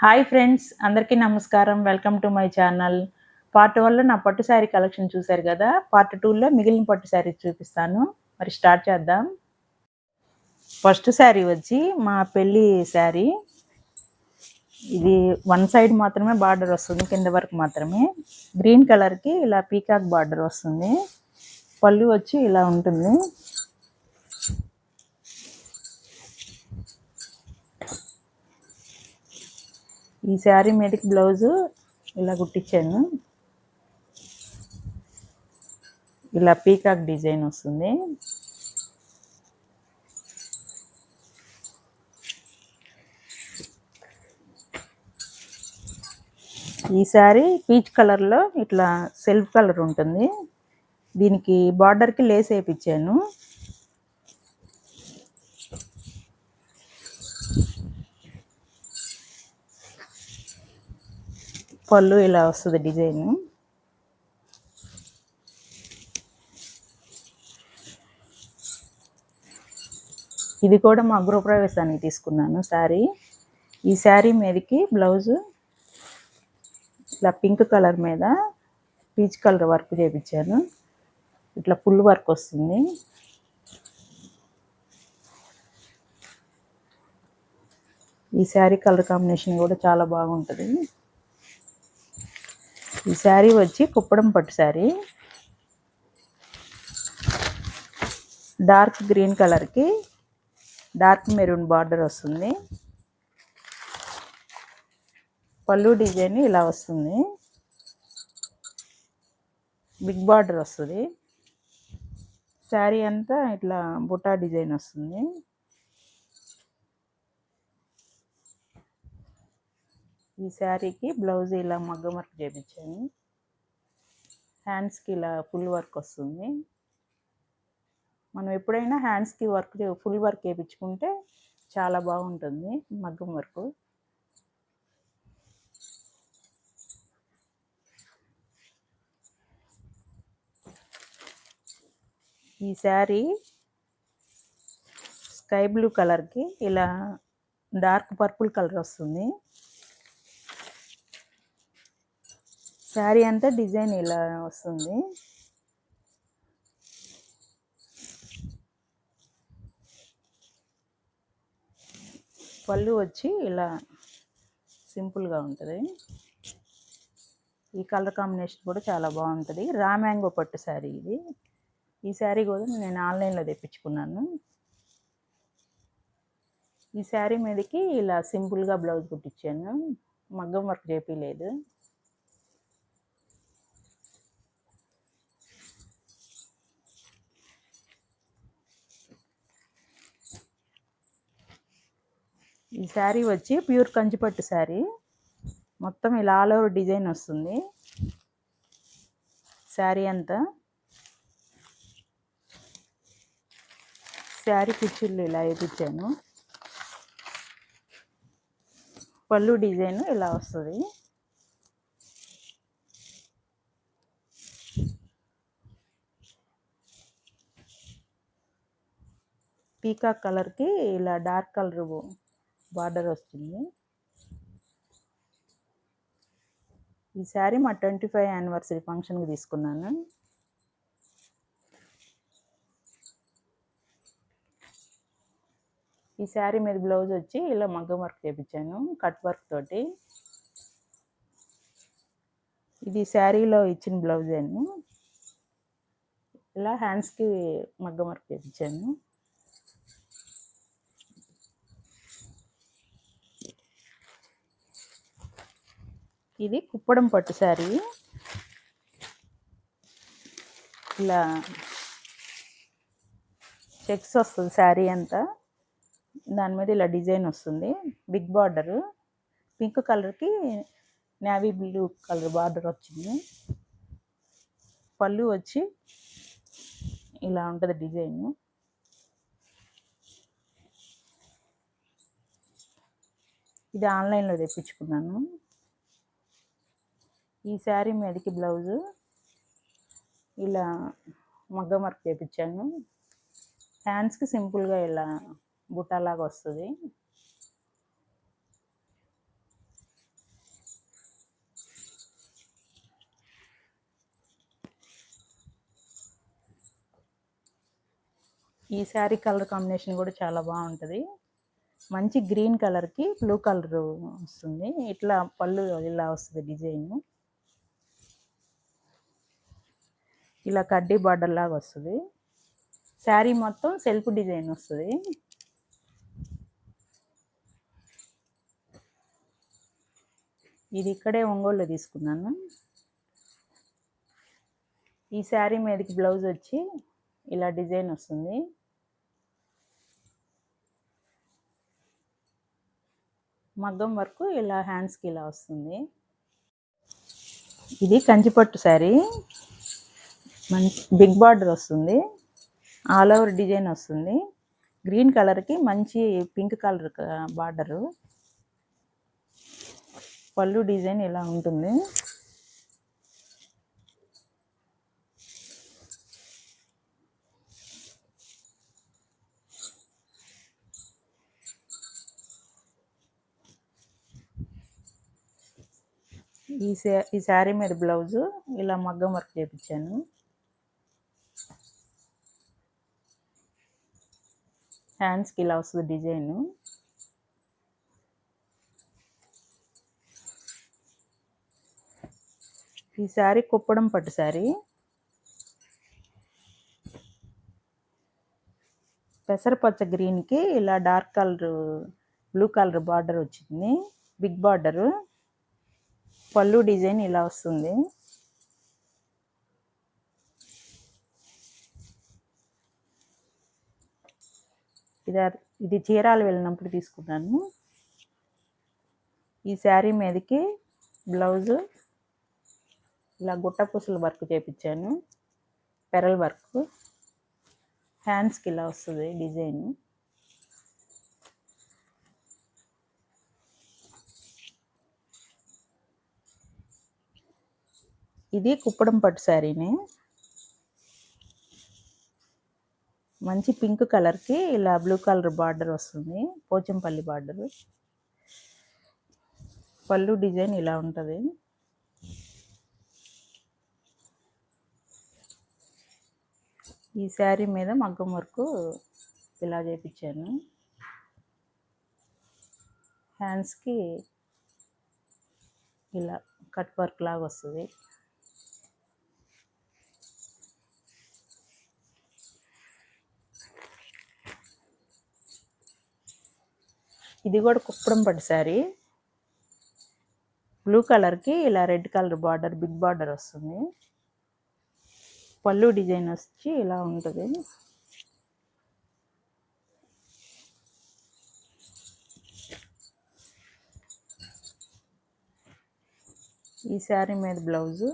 Hi friends అందరికీ నమస్కారం. Welcome to my channel. Part వన్లో నా పట్టు శారీ కలెక్షన్ చూశారు కదా? పార్ట్ టూలో మిగిలిన పట్టు శారీ చూపిస్తాను. మరి స్టార్ట్ చేద్దాం. ఫస్ట్ శారీ వచ్చి మా పెళ్ళి శారీ. ఇది వన్ సైడ్ మాత్రమే బార్డర్ వస్తుంది కింద వరకు మాత్రమే. గ్రీన్ కలర్కి ఇలా పీకాక్ బార్డర్ వస్తుంది. పళ్ళు వచ్చి ఇలా ఉంటుంది. ఈ శారీ మీదకి బ్లౌజు ఇలా కుట్టించాను. ఇలా పీకాక్ డిజైన్ వస్తుంది. ఈ శారీ పీచ్ కలర్లో ఇట్లా సెల్ఫ్ కలర్ ఉంటుంది. దీనికి బార్డర్కి లేస్ వేయించాను. పళ్ళు ఇలా వస్తుంది డిజైన్. ఇది కూడా మా గృహప్రవేశానికి తీసుకున్నాను శారీ. ఈ శారీ మీదకి బ్లౌజు ఇట్లా పింక్ కలర్ మీద పీచ్ కలర్ వర్క్ చేయించాను ఇట్లా ఫుల్ వర్క్ వస్తుంది. ఈ శారీ కలర్ కాంబినేషన్ కూడా చాలా బాగుంటుంది. ఈ శారీ వచ్చి కుప్పడం పట్టు శారీ. డార్క్ గ్రీన్ కలర్కి డార్క్ మెరూన్ బార్డర్ వస్తుంది. పళ్ళు డిజైన్ ఇలా వస్తుంది. బిగ్ బార్డర్ వస్తుంది. శారీ అంతా ఇట్లా బుటా డిజైన్ వస్తుంది. ఈ శారీకి బ్లౌజ్ ఇలా మగ్గం వర్క్ చేయించాను హ్యాండ్స్కి ఇలా ఫుల్ వర్క్ వస్తుంది. మనం ఎప్పుడైనా హ్యాండ్స్కి వర్క్ ఫుల్ వర్క్ చేయించుకుంటే చాలా బాగుంటుంది మగ్గం వర్క్. ఈ శారీ స్కై బ్లూ కలర్కి ఇలా డార్క్ పర్పుల్ కలర్ వస్తుంది. శారీ అంతా డిజైన్ ఇలా వస్తుంది. పళ్ళు వచ్చి ఇలా సింపుల్గా ఉంటుంది. ఈ కలర్ కాంబినేషన్ కూడా చాలా బాగుంటుంది. రా మ్యాంగో పట్టు శారీ ఇది. ఈ శారీ కూడా నేను ఆన్లైన్లో తెప్పించుకున్నాను. ఈ శారీ మీదకి ఇలా సింపుల్గా బ్లౌజ్ కుట్టించాను. మగ్గం వర్క్ చేపించలేదు ఈ శారీ వచ్చి ప్యూర్ కంచిపట్టు శారీ. మొత్తం ఇలా ఆల్ ఓవర్ డిజైన్ వస్తుంది. శారీ అంతా. శారీ కుచ్చుళ్ళు ఇలా వేయించాను పళ్ళు డిజైన్ ఇలా వస్తుంది. పీకాక్ కలర్కి ఇలా డార్క్ కలర్ బార్డర్ వస్తుంది. ఈ శారీ మా ట్వంటీ ఫైవ్ యానివర్సరీ ఫంక్షన్కి తీసుకున్నాను. ఈ శారీ మీద బ్లౌజ్ వచ్చి ఇలా మగ్గం వర్క్ చేయించాను కట్ వర్క్ తోటి. ఇది శారీలో ఇచ్చిన బ్లౌజ్ అని ఇలా హ్యాండ్స్కి మగ్గం వర్క్ చేయించాను ఇది కుప్పడం పట్టు శారీ ఇలా చెక్స్ వస్తుంది శారీ అంతా. దాని మీద ఇలా డిజైన్ వస్తుంది. Big border. పింక్ కలర్కి నేవీ బ్లూ కలర్ బార్డర్ వచ్చింది. పళ్ళు వచ్చి ఇలా ఉంటుంది డిజైన్. ఇది ఆన్లైన్లో తెప్పించుకున్నాను. ఈ శారీ మీదకి బ్లౌజు. ఇలా మగ్గం వర్క్ చేయించాను హ్యాండ్స్కి సింపుల్గా ఇలా బుట్టలాగా వస్తుంది. ఈ శారీ కలర్ కాంబినేషన్ కూడా చాలా బాగుంటుంది. మంచి గ్రీన్ కలర్కి బ్లూ కలర్ వస్తుంది. ఇట్లా పళ్ళు ఇలా వస్తుంది డిజైన్. ఇలా కడ్డీ బార్డర్ లాగా వస్తుంది. శారీ మొత్తం సెల్ఫ్ డిజైన్ వస్తుంది. ఇది ఇక్కడే ఒంగోలులో తీసుకున్నాను. ఈ శారీ మీదకి బ్లౌజ్ వచ్చి ఇలా డిజైన్ వస్తుంది. మగ్గం వరకు ఇలా హ్యాండ్స్కి ఇలా వస్తుంది. ఇది కంచిపట్టు శారీ. మంచి బిగ్ బార్డర్ వస్తుంది. ఆల్ ఓవర్ డిజైన్ వస్తుంది. గ్రీన్ కలర్కి మంచి పింక్ కలర్ బార్డరు. పళ్ళు డిజైన్ ఇలా ఉంటుంది. ఈ సా ఈ శారీ మీద బ్లౌజు ఇలా మగ్గం వర్క్ చేయించాను హ్యాండ్స్కి ఇలా వస్తుంది డిజైను. ఈ శారీ కుప్పడం పట్టు శారీ. పెసరపచ్చ గ్రీన్కి ఇలా dark colour blue colour border వచ్చింది. Big border. పళ్ళు డిజైన్ ఇలా వస్తుంది. ఇది ఇది చీరాలు వెళ్ళినప్పుడు తీసుకున్నాను. ఈ శారీ మీదకి బ్లౌజు ఇలా గుట్టపూసల వర్క్ చేపించాను. Pearl work. హ్యాండ్స్కి ఇలా వస్తుంది డిజైన్. ఇది కుప్పడం పట్టు శారీనే. మంచి పింక్ కలర్కి ఇలా బ్లూ కలర్ బార్డర్ వస్తుంది. పోచంపల్లి బార్డర్. పళ్ళు డిజైన్ ఇలా ఉంటుంది. ఈ శారీ మీద మగ్గం వర్క్ ఇలా చేపించాను. హ్యాండ్స్కి ఇలా కట్ వర్క్ లాగా వస్తుంది. ఇది కూడా కుప్పడం పట్టు శారీ. బ్లూ కలర్కి ఇలా red colour border big border వస్తుంది. పళ్ళు డిజైన్ వచ్చి ఇలా ఉంటుంది. ఈ శారీ మీద బ్లౌజు.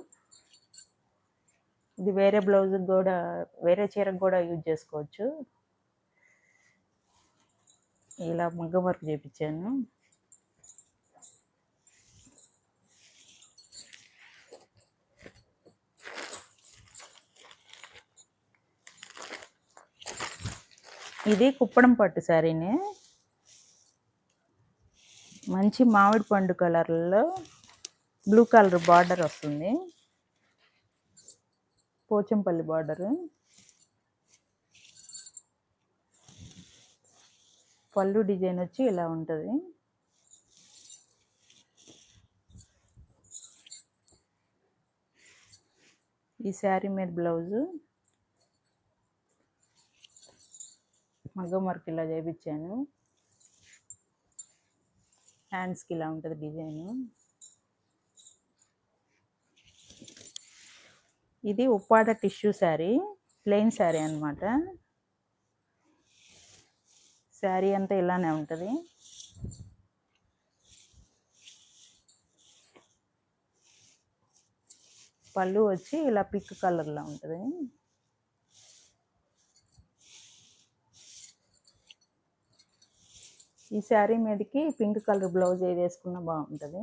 ఇది వేరే బ్లౌజ్ కూడా వేరే చీరకు కూడా యూజ్ చేసుకోవచ్చు. ఇలా మగ్గ వర్క్ చేయించాను ఇది కుప్పడం పట్టు శారీనే మంచి మామిడి పండు కలర్లో బ్లూ కలర్ బార్డర్ వస్తుంది. పోచంపల్లి బార్డరు. పళ్ళు డిజైన్ వచ్చి ఇలా ఉంటుంది. ఈ శారీ మీద బ్లౌజు. మగ్గం వర్క్ ఇలా చేయించాను హ్యాండ్స్కి ఇలా ఉంటుంది డిజైను. ఇది ఉప్పాడ టిష్యూ శారీ ప్లెయిన్ శారీ అనమాట శారీ అంతా ఇలానే ఉంటుంది. పళ్ళు వచ్చి ఇలా పిక్ కలర్లో ఉంటుంది. ఈ శారీ మీదకి పింక్ కలర్ బ్లౌజ్ ఏది వేసుకున్నా బాగుంటుంది.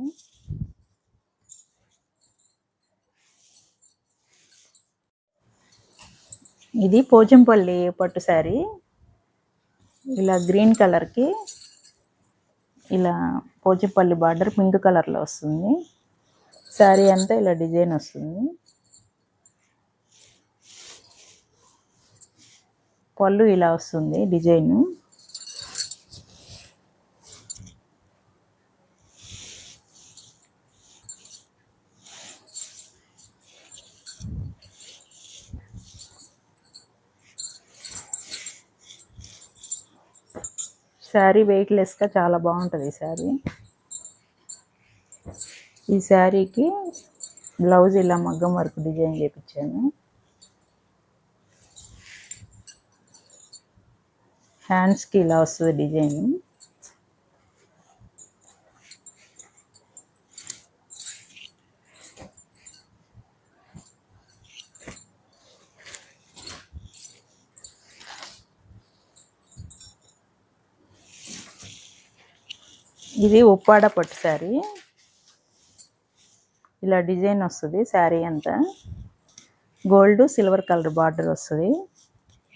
ఇది పోచంపల్లి పట్టు శారీ. ఇలా గ్రీన్ కలర్కి ఇలా పోచిపల్లి బార్డర్ పింక్ కలర్లో వస్తుంది. శారీ అంతా ఇలా డిజైన్ వస్తుంది. పళ్ళు ఇలా వస్తుంది డిజైను. శారీ వెయిట్లెస్గా చాలా బాగుంటుంది ఈ శారీ. ఈ శారీకి బ్లౌజ్ ఇలా మగ్గం వర్క్ డిజైన్ చేయించాను హ్యాండ్స్కి ఇలా వస్తుంది డిజైన్. ఇది ఉప్పాడ పట్టు శారీ. ఇలా డిజైన్ వస్తుంది శారీ అంతా. గోల్డ్ సిల్వర్ కలర్ బార్డర్ వస్తుంది.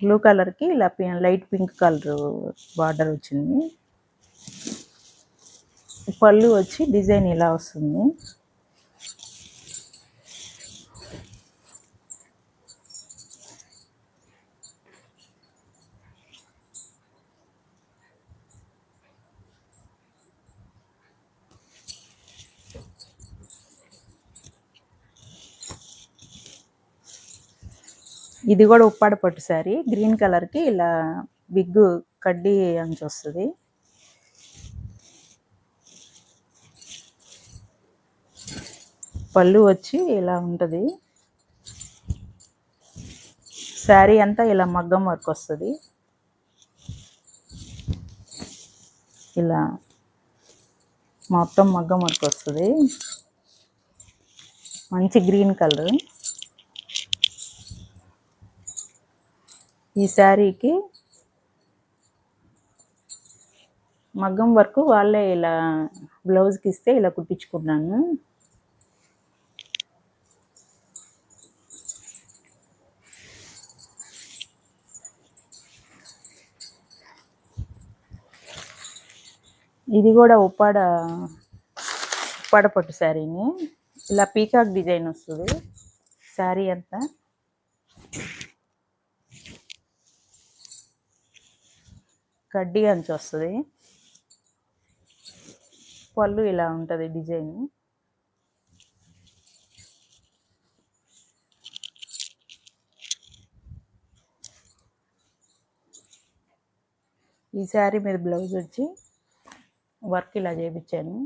బ్లూ కలర్కి ఇలా లైట్ పింక్ కలర్ బార్డర్ వచ్చింది. పళ్ళు వచ్చి డిజైన్ ఇలా వస్తుంది. ఇది కూడా ఉప్పాడ పట్టు శారీ గ్రీన్ కలర్కి ఇలా బిగ్ కడ్డీ అంచు వస్తుంది. పళ్ళు వచ్చి ఇలా ఉంటుంది. శారీ అంతా ఇలా మగ్గం వర్క్ వస్తుంది. ఇలా మొత్తం మగ్గం వర్క్ వస్తుంది. మంచి గ్రీన్ కలర్. ఈ శారీకి మగ్గం వర్క్ వాళ్ళే ఇలా బ్లౌజ్కి ఇస్తే ఇలా కుట్టించుకున్నాను. ఇది కూడా ఉప్పాడ ఉప్పాడ పట్టు శారీని. ఇలా పీకాక్ డిజైన్ వస్తుంది శారీ అంతా. కడ్డీ అంచు వస్తుంది. పళ్ళు ఇలా ఉంటుంది డిజైన్. ఈ శారీ మీద బ్లౌజ్ వచ్చి వర్క్ ఇలా చేయించాను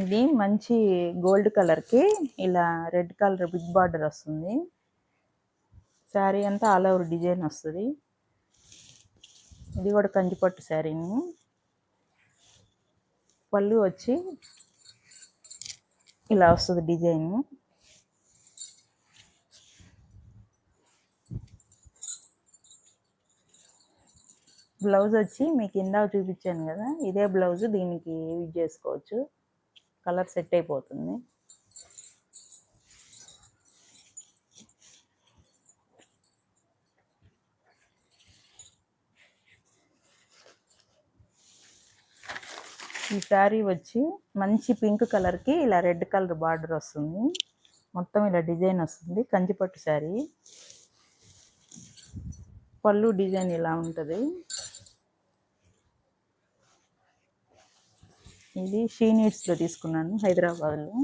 ఇది మంచి గోల్డ్ కలర్కి ఇలా రెడ్ కలర్ బిగ్ బార్డర్ వస్తుంది. శారీ అంతా ఆల్ ఓవర్ డిజైన్ వస్తుంది. ఇది కూడా కంచిపట్టు శారీని పళ్ళు వచ్చి ఇలా వస్తుంది డిజైన్. బ్లౌజ్ వచ్చి మీకు ఇందాక చూపించాను కదా ఇదే బ్లౌజ్ దీనికి యూజ్ చేసుకోవచ్చు. కలర్ సెట్ అయిపోతుంది. ఈ శారీ వచ్చి మంచి పింక్ కలర్కి ఇలా రెడ్ కలర్ బార్డర్ వస్తుంది. మొత్తం ఇలా డిజైన్ వస్తుంది. కంచిపట్టు శారీ. పళ్ళు డిజైన్ ఇలా ఉంటుంది. ఇది షీ నీడ్స్లో తీసుకున్నాను హైదరాబాద్లో.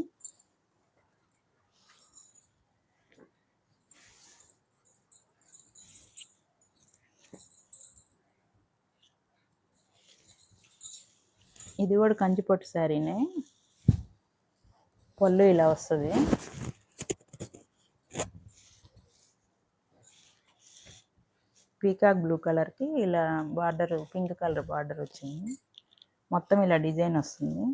ఇది కూడా కంచిపట్టు శారీనే. పళ్ళు ఇలా వస్తుంది. పీకాక్ బ్లూ కలర్కి ఇలా బార్డర్ పింక్ కలర్ బార్డర్ వచ్చింది మొత్తం ఇలా డిజైన్ వస్తుంది.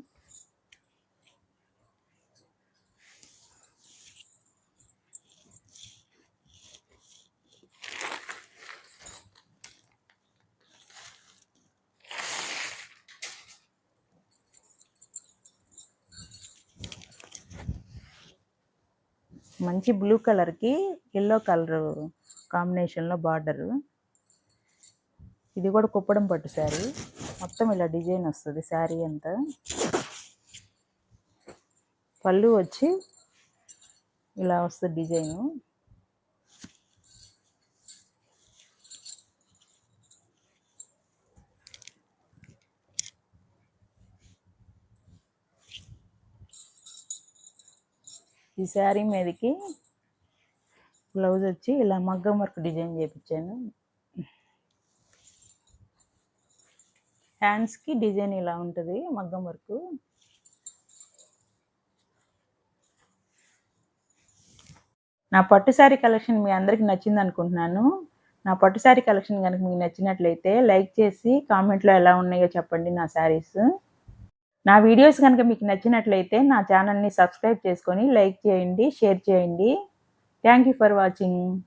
మంచి బ్లూ కలర్కి ఎల్లో కలర్ కాంబినేషన్లో బార్డరు. ఇది కూడా కుప్పడం పట్టు శారీ. మొత్తం ఇలా డిజైన్ వస్తుంది శారీ అంతా. పళ్ళు వచ్చి ఇలా వస్తుంది డిజైను. ఈ శారీ మీదకి బ్లౌజ్ వచ్చి ఇలా మగ్గం వర్క్ డిజైన్ చేయించాను హ్యాండ్స్కి డిజైన్ ఇలా ఉంటుంది మగ్గం వర్క్. నా పట్టు శారీ కలెక్షన్ మీ అందరికి నచ్చింది అనుకుంటున్నాను. నా పట్టు శారీ కలెక్షన్ కనుక మీకు నచ్చినట్లయితే లైక్ చేసి కామెంట్లో ఎలా ఉన్నాయో చెప్పండి నా శారీస్ నా వీడియోస్ కనుక మీకు నచ్చినట్లయితే నా ఛానల్ని సబ్స్క్రైబ్ చేసుకొని లైక్ చేయండి షేర్ చేయండి. Thank you for watching